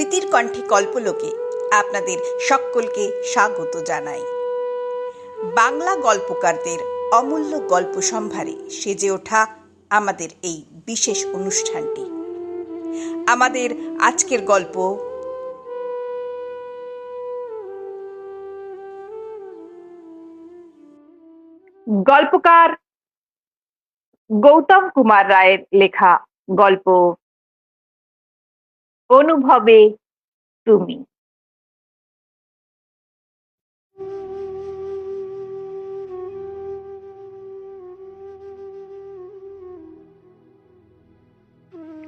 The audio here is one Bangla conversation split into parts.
স্মৃতির কণ্ঠে কল্পলোকে আপনাদের সকলকে স্বাগত জানাই। বাংলা গল্পকারদের অমূল্য গল্প সম্ভারে সেজে ওঠা আমাদের এই বিশেষ অনুষ্ঠানটি। আমাদের আজকের গল্প গল্পকার গৌতম কুমার রায়ের লেখা গল্প অনুভবে তুমি।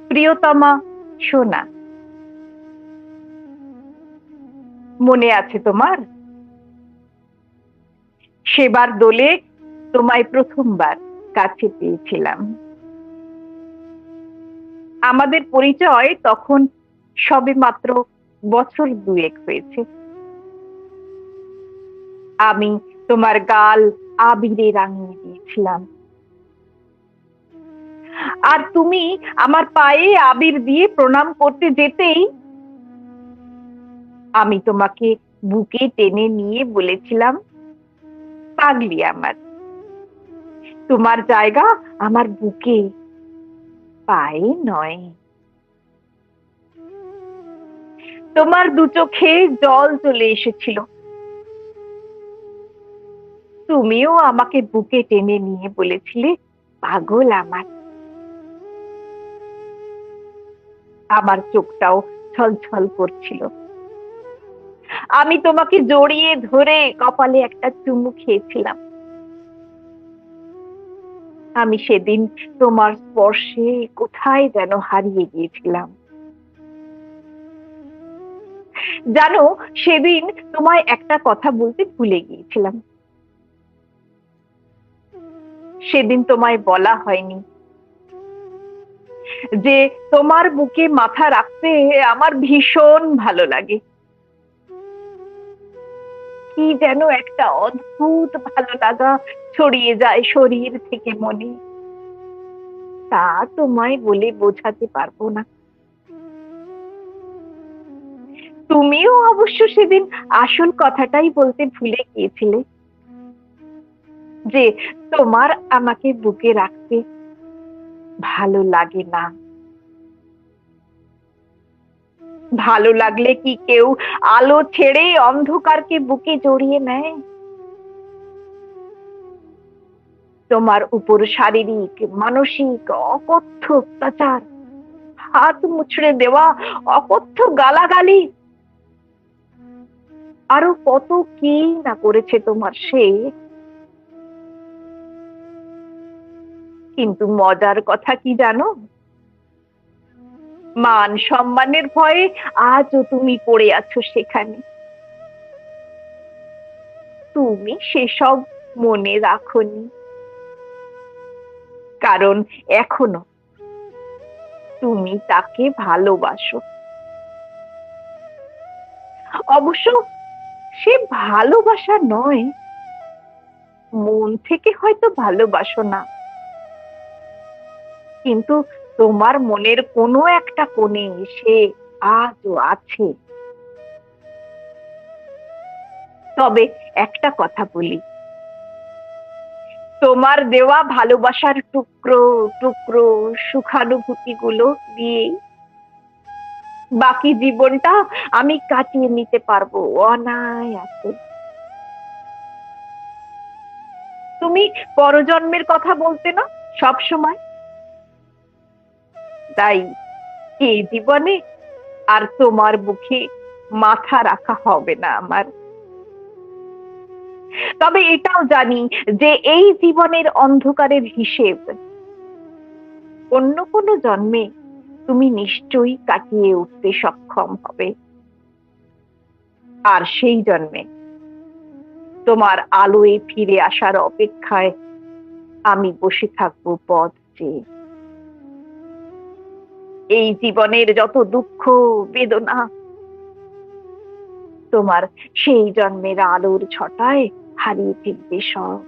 প্রিয়তমা সোনা মনে আছে তোমার? সেবার দোলে তোমায় প্রথমবার কাছে পেয়েছিলাম। আমাদের পরিচয় তখন সবে মাত্র বছর দুয়েক হয়েছে। আমি তোমার গাল আবিরে রাঙিয়ে দিয়েছিলাম। আর তুমি আমার পায়ে আবির দিয়ে প্রণাম করতে যেতেই আমি তোমাকে বুকে টেনে নিয়ে বলেছিলাম, পাগলি আমার, তোমার জায়গা আমার বুকে, পায়ে নয়। তোমার দু চোখে জল চলে এসেছিল। তুমিও আমাকে বুকে টেনে নিয়ে বলেছিলে, পাগল আমার। আমার চোখটাও ছলছল করছিল। আমি তোমাকে জড়িয়ে ধরে কপালে একটা চুমু খেয়েছিলাম। আমি সেদিন তোমার স্পর্শে কোথায় যেন হারিয়ে গিয়েছিলাম। জানো, সেদিন তোমায় একটা কথা বলতে ভুলে গিয়েছিলাম। সেদিন তোমায় বলা হয়নি। যে তোমার বুকে মাথা রাখতে আমার ভীষণ ভালো লাগে। কি যেন একটা অদ্ভুত ভালো লাগা ছড়িয়ে যায় শরীর থেকে মনে। তা তোমায় বলে বোঝাতে পারব না। তুমিও অবশ্য সেদিন আসল কথাটাই বলতে ভুলে গিয়েছিলে যে তোমার আমাকে বুকে রাখতে ভালো লাগে না। ভালো লাগলে কি কেউ আলো ছেড়ে অন্ধকারকে বুকে জড়িয়ে নেয়? তোমার উপর শারীরিক, মানসিক অকথ্য অত্যাচার, হাত মুছড়ে দেওয়া অকথ্য গালাগালি আরও কত কি না করেছে তোমার সে? কিন্তু মজার কথা কি জানো? মান সম্মানের ভয়ে আজও তুমি পড়ে আছো সেখানে। তুমি সেসব মনে রাখনি। কারণ এখনও তুমি তাকে ভালোবাসো। অবশ্য সে ভালোবাসা নয়। মন থেকে হয়তো ভালোবাসো না। কিন্তু তোমার মনের কোনো একটা কোণে সে আজও আছে। তবে একটা কথা বলি। তোমার দেওয়া ভালোবাসার টুকরো টুকরো সুখানুভূতি গুলো দিয়েই বাকি জীবনটা আমি কাটিয়ে নিতে পারব, অনায়াসে। তুমি পরজন্মের কথা বলতে না, সব সময়? তাই এই জীবনে আর তোমার মুখে মাথা রাখা হবে না আমার। তবে এটাও জানি যে এই জীবনের অন্ধকারের হিসেব অন্য কোনো জন্মে তুমি নিশ্চয়ই কাটিয়ে উঠতে সক্ষম হবে। আর সেই জন্মে তোমার আলোয় ফিরে আসার অপেক্ষায় আমি বসে থাকব পথ চেয়ে। এই জীবনের যত দুঃখ, বেদনা, তোমার সেই জন্মের আলোর ছটায় হারিয়ে ফেলবে সব।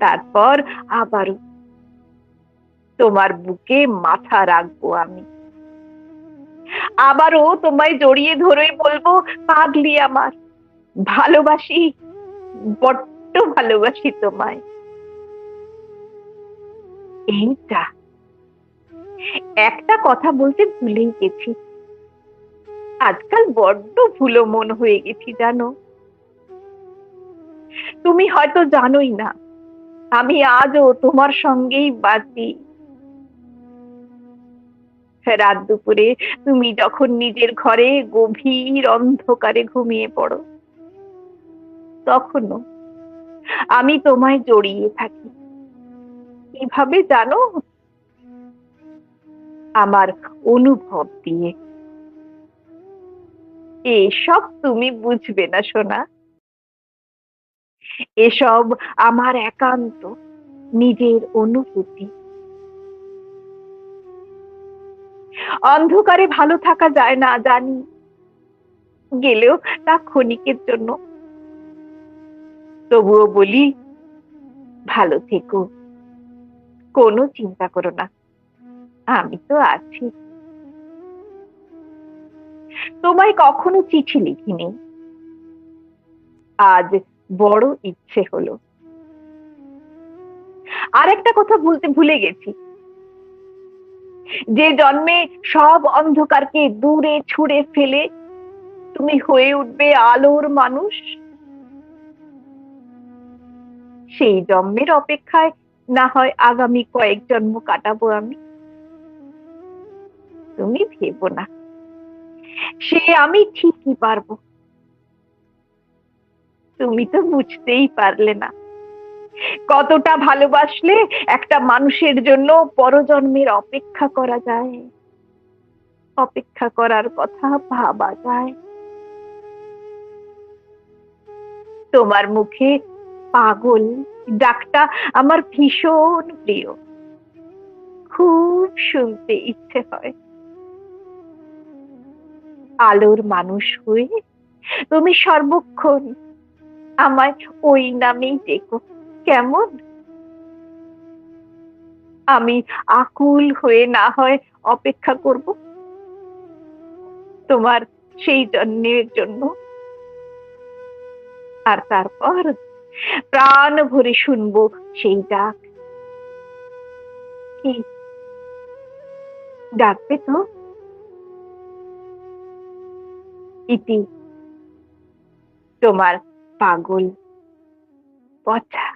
তারপর আবারও তোমার বুকে মাথা রাখব আমি। আবারও তোমায় জড়িয়ে ধরে বলব, পাগলি আমার, ভালোবাসি, বড্ড ভালোবাসি তোমায়। এইটা, একটা কথা বলতে ভুলেই গেছি। আজকাল বড্ড ভুলো মন হয়ে গেছি, জানো। তুমি হয়তো জানোই না, আমি আজও তোমার সঙ্গেই বাঁচি রাত দুপুরে তুমি যখন নিজের ঘরে গভীর অন্ধকারে ঘুমিয়ে পড়ো, তখনও আমি তোমায় জড়িয়ে থাকি। কীভাবে জানো? আমার অনুভব দিয়ে। এসব তুমি বুঝবে না, সোনা। এসব আমার একান্ত নিজের অনুভূতি। অন্ধকারে ভালো থাকা যায় না, জানি। গেলেও তা ক্ষণিকের জন্য। তবুও বলি, ভালো থেকো। কোনো চিন্তা করো না। আমি তো আছি। তোমায় কখনো চিঠি লিখিনি। আজ বড় ইচ্ছে হলো। আর একটা কথা ভুলতে ভুলে গেছি। যে জন্মে সব অন্ধকারকে দূরে ছুঁড়ে ফেলে তুমি হয়ে উঠবে আলোর মানুষ। সেই জন্মের অপেক্ষায় না হয় আগামী কয়েক জন্ম কাটাবো আমি। তুমি ভেবো না। সে আমি ঠিকই পারব। তুমি তো বুঝতেই পারলে না। কতটা ভালোবাসলে একটা মানুষের জন্য পরজন্মের অপেক্ষা করা যায়। অপেক্ষা করার কথা ভাবা যায়। তোমার মুখে পাগল, ডাকটা আমার ভীষণ প্রিয়। খুব শুনতে ইচ্ছে হয়। আলোর মানুষ হয়ে তুমি সর্বক্ষণ আমায় ওই নামেই ডেকো। কেমন? আমি আকুল হয়ে না হয় অপেক্ষা করব। তোমার সেই জন্মের জন্য। আর তারপর প্রাণ ভরে শুনব সেই ডাক। ডাকবে তো? ইতি। তোমার পাগল পচা।